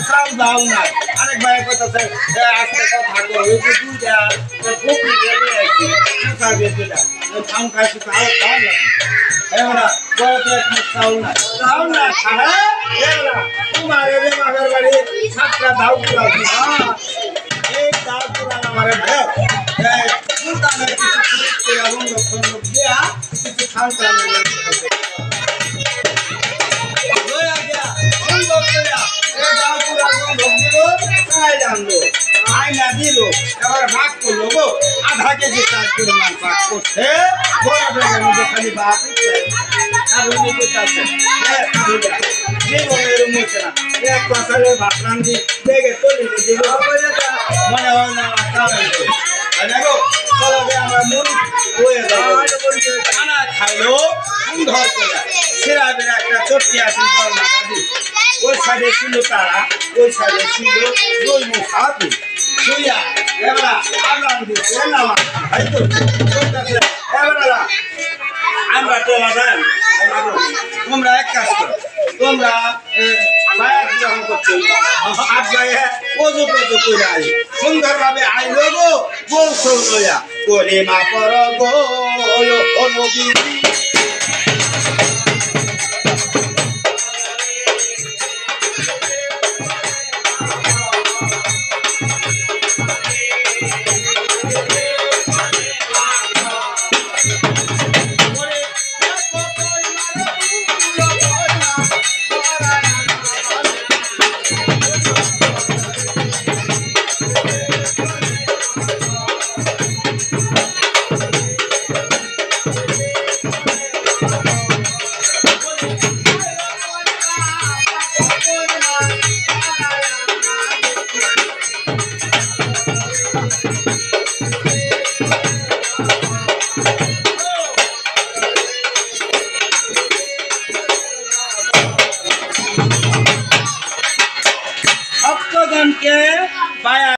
চাল দাও না। আরেক ভাই কইতাছে আজকে কথা কো, এই যে দুইটা ফকি গেলে আইছি সুতা দিয়ে দিলা খাম খাইছি তাও খাও না এবারে বড় তো এক মুঠ চাউল না চাউল না খাবে এবারে তোমার এবে মাগের বাড়ি কিছু খাওয়া খাই জানলো আই না দিল, এবার ভাগ করল গো। আধা কেজি চার পরিমাণ ভাগ করছে। খালি তৈরি দিব মনে হয় না দেখো চলো আমরা হয়ে যাব। খাইলো, সুন্দর করে সেরা একটা চটকি দি ওই সাইডে ছিল তারা, ওই সাইডে ছিল দুই মুখ হাতি শুইয়া, এবার আগাম দিচ্ছে নামা তাই তো চলতেছে এবার আমরা তোলা দেন তোমরা এক কাজ করো, তোমরা বায়াত গ্রহণ করছ আজ গায়ে ওজু টজু করে আই সুন্দরভাবে আইলো গো বউ সৌ লইয়া। মা পর গো, ও পায়া